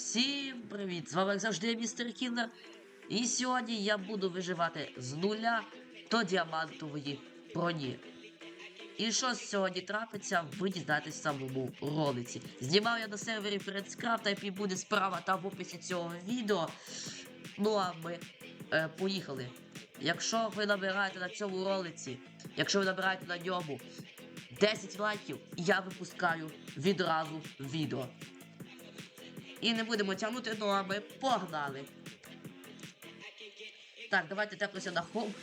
Всім привіт! З вами як завжди містер Кіллер. І сьогодні я буду виживати з нуля до діамантової броні. І що сьогодні трапиться, ви дізнаєтесь в самому ролиці. Знімав я на сервері Фредскрафт, який буде справа та в описі цього відео. Ну а ми е, поїхали. Якщо ви набираєте на цьому ролиці, якщо ви набираєте на ньому 10 лайків, я випускаю відразу відео. І не будемо тягнути, ну а погнали. Так, давайте теплося на хом.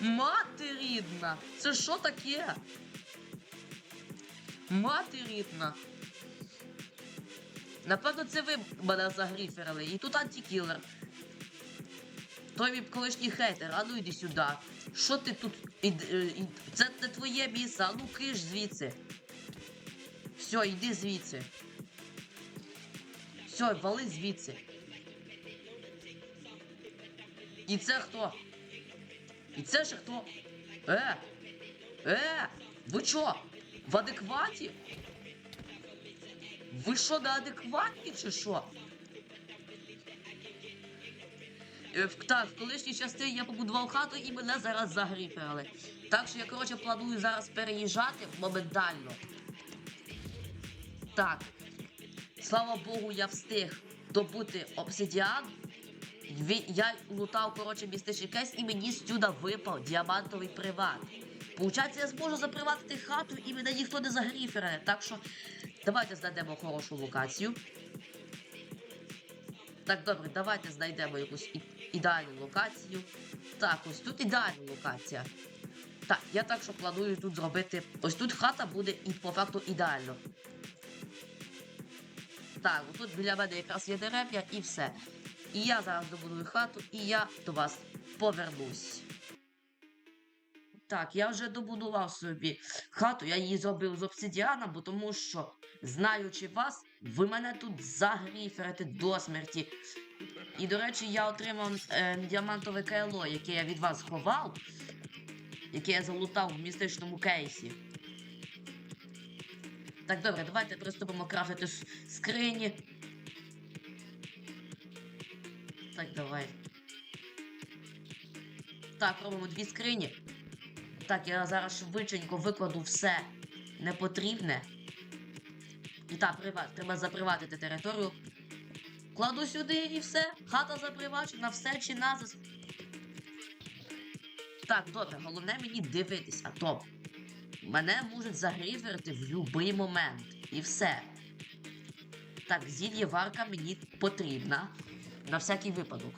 Мати рідна! Це що таке? Мати рідна. Напевно, це ви мене загріферили. І тут антикілер. Той мій колишній хейтер, а ну йди сюди. Що ти тут? Е, Це не твоє місце, а ну киш звідси. Все, йди звідси. Все, вали звідси. І це хто? І це ще хто? Е! Е! Ви чо? В адекваті? Ви що, неадекватні чи що? Е, Так, в колишній частині я побудував хату і мене зараз загріферили. Так що я, коротше, планую зараз переїжджати моментально. Так. Слава Богу, я встиг добути обсидіан. Я лутав, коротше, містичний кейс і мені сюди випав діамантовий приват. Получається, я зможу заприватити хату і мене ніхто не загріфере. Так що давайте знайдемо хорошу локацію. Так, добре, давайте знайдемо якусь ідеальну локацію. Так, ось тут ідеальна локація. Так, я так що планую тут зробити. Ось тут хата буде і по факту ідеально. Так, тут біля мене якраз є дерев'я і все. І я зараз добудую хату, і я до вас повернусь. Так, я вже добудував собі хату, я її зробив з обсидіана, бо тому що, знаючи вас, ви мене тут загріферите до смерті. І, до речі, я отримав е, діамантове кайло, яке я від вас ховав, яке я залутав в містичному кейсі. Так, добре, давайте приступимо крафтити скрині. Так, давай. Так, робимо дві скрині. Так, я зараз швиденько викладу все непотрібне. І так, прива... треба заприватити територію. Кладу сюди і все. Хата запривачена, все чи назис. Так, добре, головне мені дивитися, топ. Мене можуть загріверити в будь-який момент. І все. Так, зілля варка мені потрібна. На всякий випадок.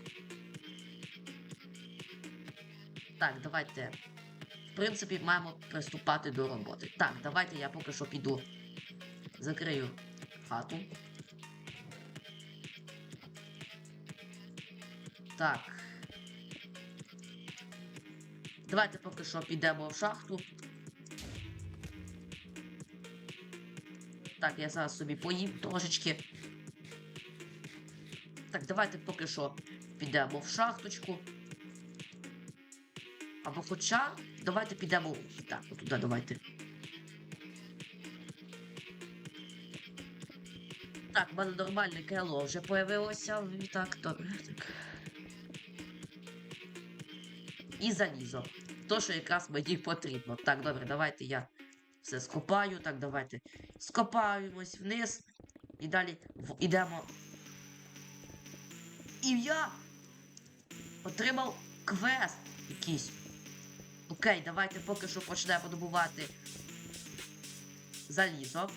Так, давайте. В принципі, маємо приступати до роботи. Так, давайте я поки що піду. Закрию хату. Так. Давайте поки що підемо в шахту. Так, я зараз собі поїм трошечки. Так, давайте поки що підемо в шахточку. Або хоча, давайте підемо. Так, отуди давайте. Так, в мене нормальне кело вже появилося. Так, добре. Так. І залізо. То, що якраз мені потрібно. Так, добре, давайте я все скопаю. Так, давайте скопаємось вниз. І далі ідемо. І я отримав квест якийсь. Окей, давайте поки що почнемо добувати залізо.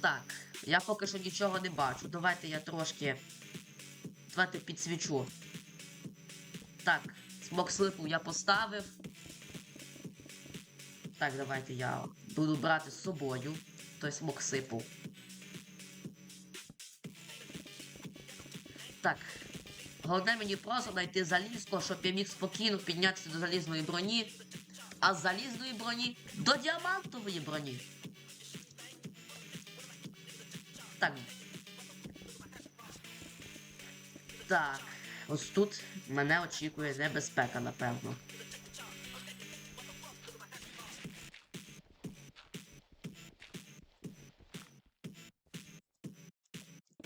Так, я поки що нічого не бачу. Давайте я трошки. Давайте підсвічу. Так, смок слипу я поставив. Так, давайте я буду брати з собою той смок сипу. Так. Головне мені просто знайти залізко, щоб я міг спокійно піднятися до залізної броні, а з залізної броні до діамантової броні. Так. Так. Ось тут мене очікує небезпека, напевно.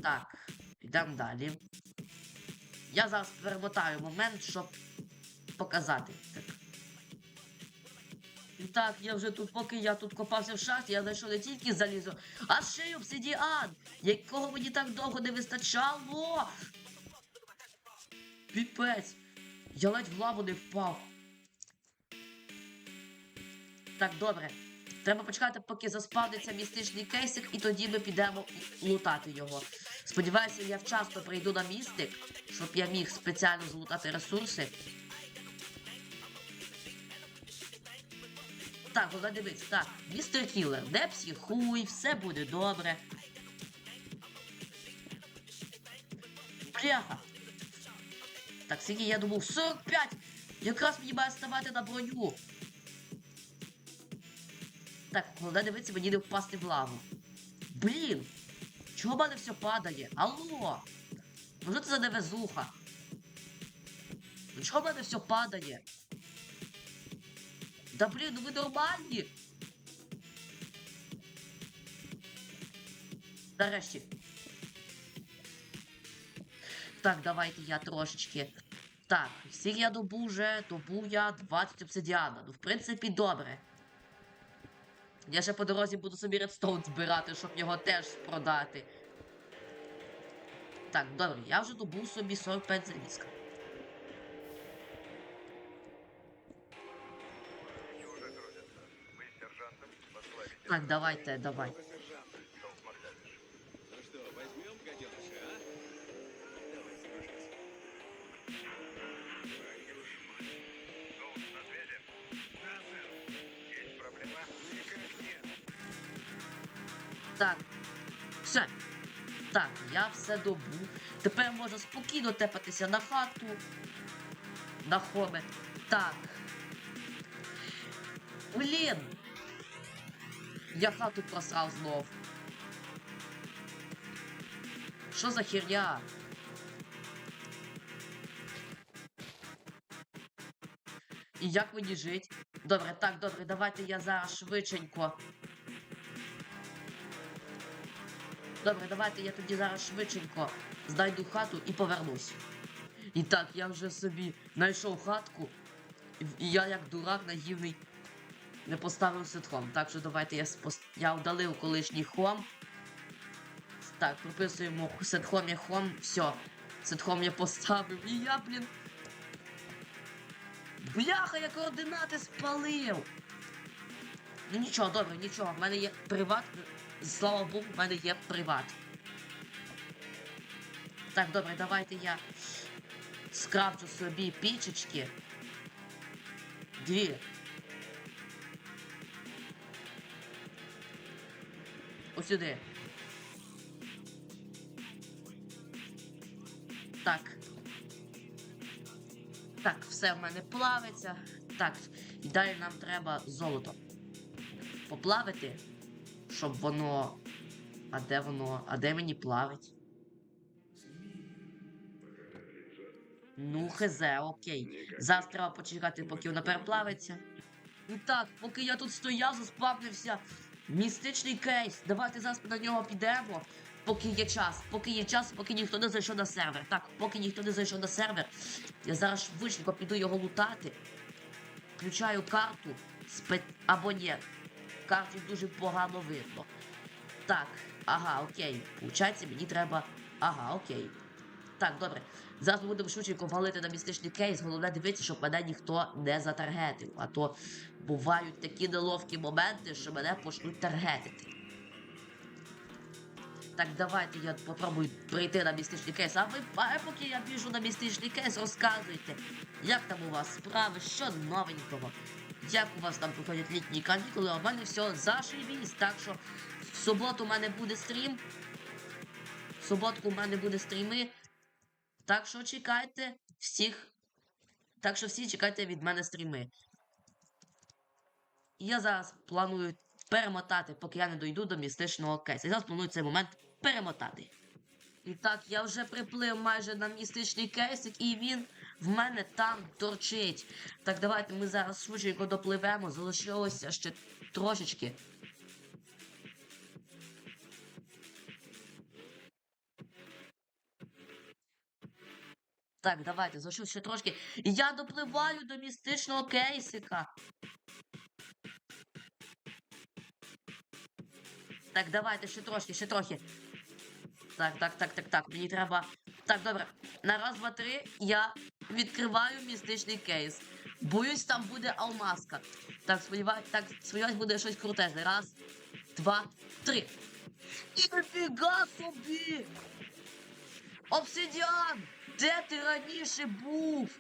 Так, йдемо далі. Я зараз перемотаю момент, щоб показати. Так. І так, я вже тут, поки я тут копався в шахті, я знайшов не тільки залізо, а ще й обсидіан, якого мені так довго не вистачало. Піпець. Я ледь в лаву не впав. Так, добре. Треба почекати, поки заспавниться містичний кейсик, і тоді ми підемо лутати його. Сподіваюся, я вчасно прийду на містик, щоб я міг спеціально злутати ресурси. Так, вона дивись, так, містер Кілер, не психуй, все буде добре. Бляха. Так, скільки я думав, 45! Якраз мені має ставати на броню. Так, головне дивитися, мені не впасти в лаву. Блін! Чого в мене все падає? Алло! Ну що це за невезуха? Ну чого в мене все падає? Да блін, ну ви нормальні? Нарешті. Так, давайте я трошечки. Так, скільки я добу вже, добу я 20 обсидіана. Ну, в принципі, добре. Я ще по дорозі буду собі редстоун збирати, щоб його теж продати. Так, добре, я вже добув собі 45 залізка. Так, давайте, давай. Так. Все. Так, я все добув. Тепер можна спокійно тепатися на хату. На хобі. Так. Блін. Я хату просрав знов. Що за херня? І як мені жить? Добре, так, добре, давайте я зараз швидшенько. Добре, давайте я тоді зараз швидшенько знайду хату і повернусь. І так, я вже собі знайшов хатку, і я як дурак наївний не поставив ситхом. Так що давайте я спос... я удалив колишній хом. Так, прописуємо ситхом є хом. Все. Ситхом я поставив. І я, блін. Бляха, я координати спалив. Ну нічого, добре, нічого. В мене є приват. Слава Богу, в мене є приват. Так, добре, давайте я скрафчу собі пічечки. Дві. Ось сюди. Так. Так, все в мене плавиться. Так, і далі нам треба золото. Поплавити, щоб воно. А де воно? А де мені плавить? Ну, хезе, окей. Зараз треба почекати, поки воно переплавиться. І так, поки я тут стояв, заспавнився містичний кейс. Давайте зараз на нього підемо. Поки є час, поки є час, поки ніхто не зайшов на сервер. Так, поки ніхто не зайшов на сервер, я зараз швидко піду його лутати. Включаю карту спе... або ні. Карту дуже погано видно. Так, ага, окей. Получається, мені треба. Ага, окей. Так, добре. Зараз ми будемо швидко валити на містичний кейс. Головне дивитися, щоб мене ніхто не затаргетив. А то бувають такі неловкі моменти, що мене почнуть таргетити. Так, давайте я попробую прийти на містичний кейс. А ви, поки я біжу на містичний кейс, розказуйте, як там у вас справи, що новенького. Як у вас там проходять літні канікули, а в мене все зашибісь. Так що в суботу у мене буде стрім. В суботку у мене буде стріми. Так що чекайте всіх. Так що всі чекайте від мене стріми. Я зараз планую перемотати, поки я не дойду до містичного кейсу. Я зараз планую цей момент перемотати. І так, я вже приплив майже на містичний кейсик, і він в мене там торчить. Так, давайте ми зараз швиденько допливемо. Залишилося ще трошечки. Так, давайте, залишилося ще трошки. Я допливаю до містичного кейсика. Так, давайте ще трошки, ще трохи. Так, так, так, так, так. Мені треба так, добре. На раз, два, три я відкриваю містичний кейс. Боюсь, там буде алмазка. Так, сподіваюсь, так, сподіваюсь, буде щось крутезне. Раз, два, три. І нафіга собі! Обсидіан! Де ти раніше був?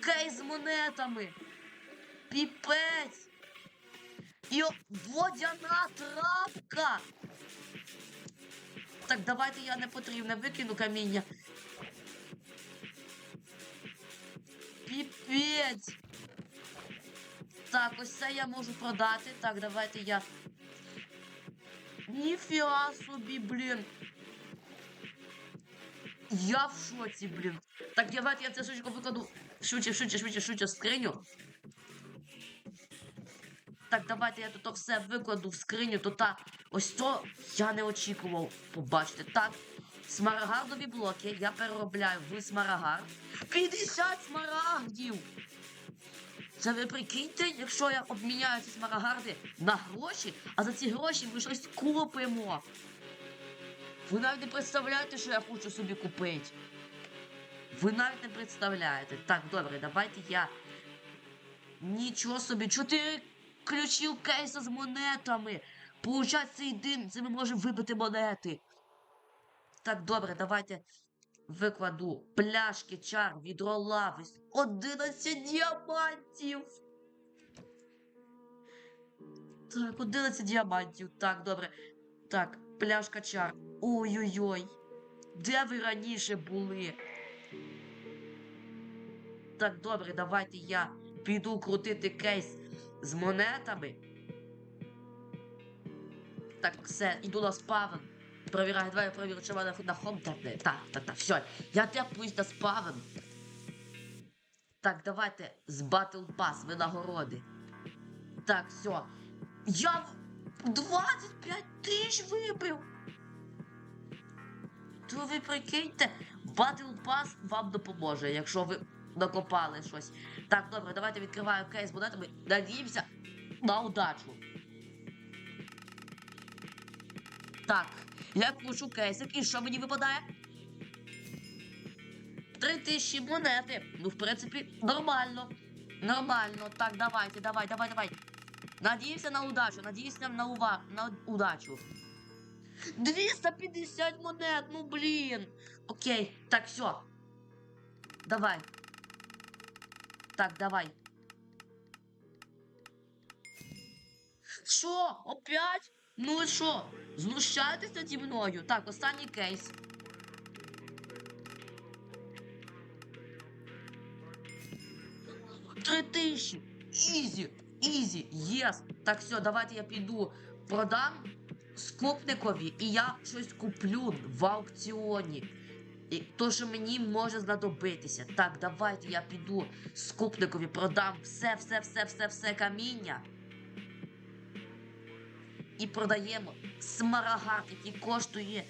Кейс з монетами. Піпець. І водяна трапка. Так, давайте я не потрібне викину каміння. Піпець. Так, ось це я можу продати. Так, давайте я. Ніфіга собі, блін. Я в шоці, блін. Так, давайте я це швидко викладу. Швидше, швидше, швидше, швидше скриню. Так, давайте я тут все викладу в скриню, то та ось то я не очікував побачити. Так, смарагдові блоки я переробляю в смарагд. 50 смарагдів! Це ви прикиньте, якщо я обміняю ці смарагарди на гроші, а за ці гроші ми щось купимо. Ви навіть не представляєте, що я хочу собі купити. Ви навіть не представляєте. Так, добре, давайте я. Нічого собі, чотири ключів кейса з монетами. Получать цей дим, це ми можемо вибити монети. Так, добре, давайте викладу пляшки, чар, відро лави. 11 діамантів. Так, 11 діамантів. Так, добре. Так, пляшка чар. Ой-ой-ой. Де ви раніше були? Так, добре, давайте я піду крутити кейс з монетами. Так, все, іду на спавн. Провіряю, давай я провірю, чи вона на хом тепне. Так, так, так, все. Я тепнусь на спавн. Так, давайте з Battle Pass винагороди. Так, все. Я 25 тисяч вибив. То ви прикиньте, Battle Pass вам допоможе, якщо ви накопали щось. Так, добре, давайте відкриваю кейс монетами. Надіємося на удачу. Так, я кручу кейсик, і що мені випадає? Три тисячі монети. Ну, в принципі, нормально. Нормально. Так, давайте, давай, давай, давай. Надіюся на удачу, надіюся на, ува... на удачу. 250 монет, ну блін. Окей, так, все. Давай. Так, давай. Що? Опять? Ну ви що? Знущаєтесь наді мною? Так, останній кейс. Три тисячі. Ізі, ізі, єс. Так, все, давайте я піду продам скупникові, і я щось куплю в аукціоні. І то, що мені може знадобитися. Так, давайте я піду скупникові, продам все, все, все, все, все каміння. І продаємо смарагд, який коштує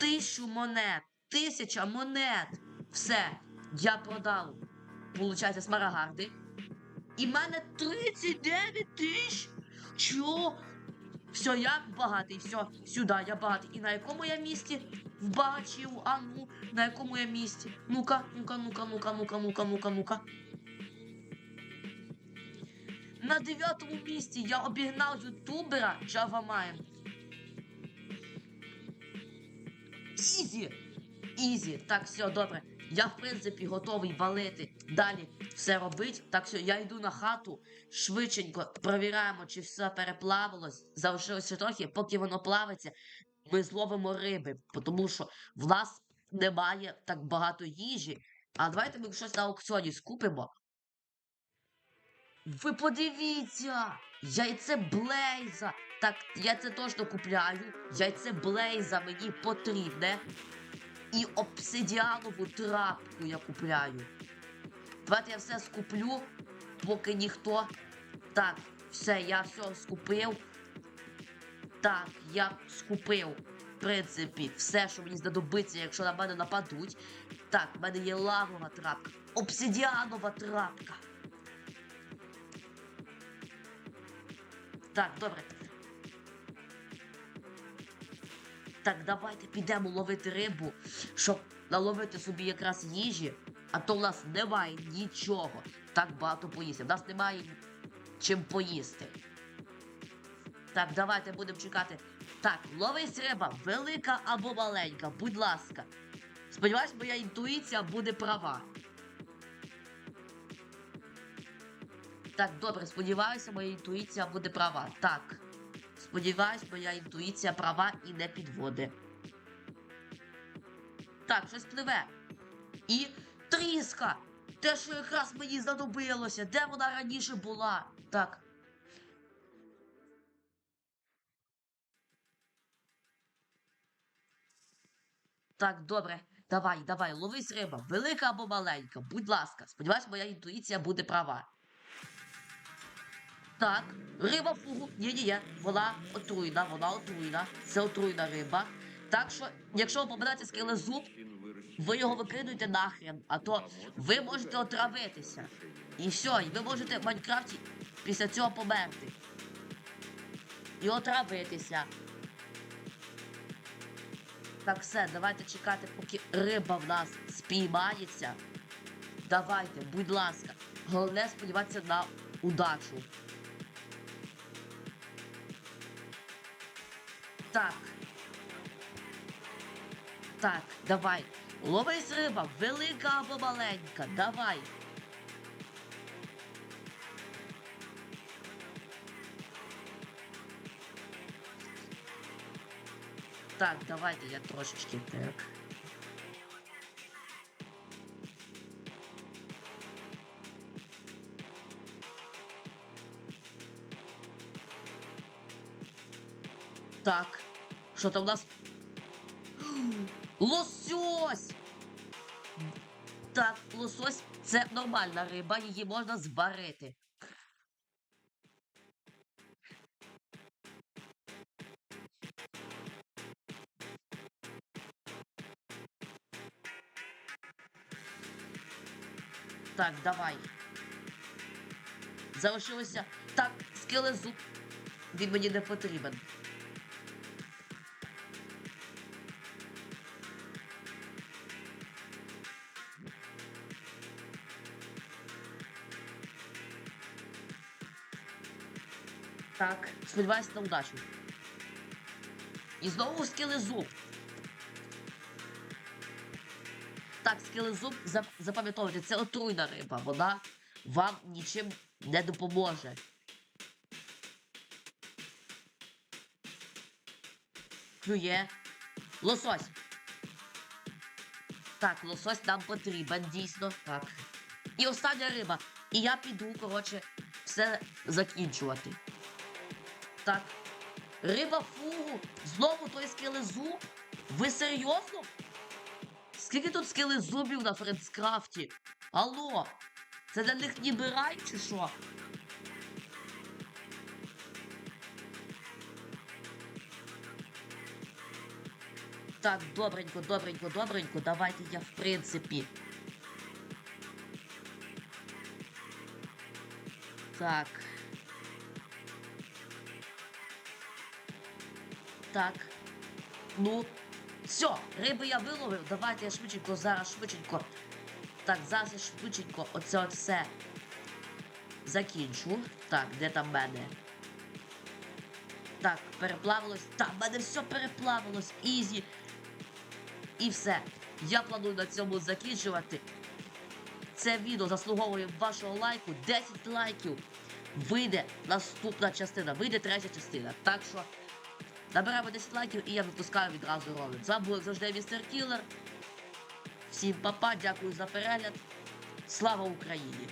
тисячу монет. Тисяча монет. Все, я продав. Получається, смарагарди. І в мене 39 тисяч. Чого? Все, я багатий, все, сюди, я багатий. І на якому я місці? В багачів, а ну, на якому я місці? Ну-ка, ну-ка, ну-ка, ну-ка, ну-ка, ну-ка, ну-ка, ну-ка. На дев'ятому місці я обігнав ютубера JavaMine. Ізі! Ізі, так, все, добре. Я, в принципі, готовий валити. Далі все робить. Так, все, я йду на хату. Швидшенько провіряємо, чи все переплавилось. Залишилося трохи, поки воно плавиться, ми зловимо риби. Тому що в немає так багато їжі. А давайте ми щось на аукціоні скупимо. Ви подивіться! Яйце Блейза! Так, я це точно купляю. Яйце Блейза мені потрібне. І обсидіанову трапку я купляю. Давайте я все скуплю, поки ніхто. Так, все, я все скупив. Так, я скупив. Принципі, все, що мені знадобиться, якщо на мене нападуть. Так, в мене є лавова трапка, обсидіанова трапка. Так, добре. Так, давайте підемо ловити рибу, щоб наловити собі якраз їжі, а то в нас немає нічого. Так багато поїсти. В нас немає чим поїсти. Так, давайте будемо чекати. Так, ловись риба, велика або маленька, будь ласка. Сподіваюсь, моя інтуїція буде права. Так, добре, сподіваюся, моя інтуїція буде права. Так. Сподіваюсь, моя інтуїція права і не підводить. Так, щось пливе. І тріска! Те, що якраз мені знадобилося. Де вона раніше була? Так. Так, добре. Давай, давай, ловись риба, велика або маленька, будь ласка. Сподіваюсь, моя інтуїція буде права. Так, риба фугу. Ні-ні-ні, вона отруйна, вона отруйна. Це отруйна риба. Так що, якщо ви попадаєте скелезуб, ви його викидуєте нахрен, а то ви можете отравитися. І все, і ви можете в Майнкрафті після цього померти. І отравитися. Так, все, давайте чекати, поки риба в нас спіймається. Давайте, будь ласка. Головне сподіватися на удачу. Так. Так, давай. Ловись риба, велика або маленька. Давай. Так, давайте я трошечки так. Так. Що там у нас? Лосось! Так, лосось це нормальна риба, її можна зварити. Так, давай. Залишилося. Так, скелезуб. Він мені не потрібен. Так, сподіваюся на удачу. І знову скелезуб. Так, скелезуб, зап- запам'ятовуйте, це отруйна риба. Вона вам нічим не допоможе. Клює. Лосось. Так, лосось нам потрібен, дійсно. Так. І остання риба. І я піду, коротше, все закінчувати. Так. Риба фугу. Знову той скелезуб. Ви серйозно? Скільки тут скелезубів на Френдскрафті? Алло, це для них ніби рай чи що? Так, добренько, добренько, добренько. Давайте я в принципі. Так. Так. Ну, все, риби я виловив. Давайте я швиденько, зараз швиденько. Так, зараз я швиденько оце от все закінчу. Так, де там мене? Так, переплавилось. Так, в мене все переплавилось. Ізі. І все. Я планую на цьому закінчувати. Це відео заслуговує вашого лайку. 10 лайків. Вийде наступна частина, вийде третя частина. Так що наберемо 10 лайків і я випускаю відразу ролик. З вами був завжди містер Кілер. Всім папа, дякую за перегляд. Слава Україні!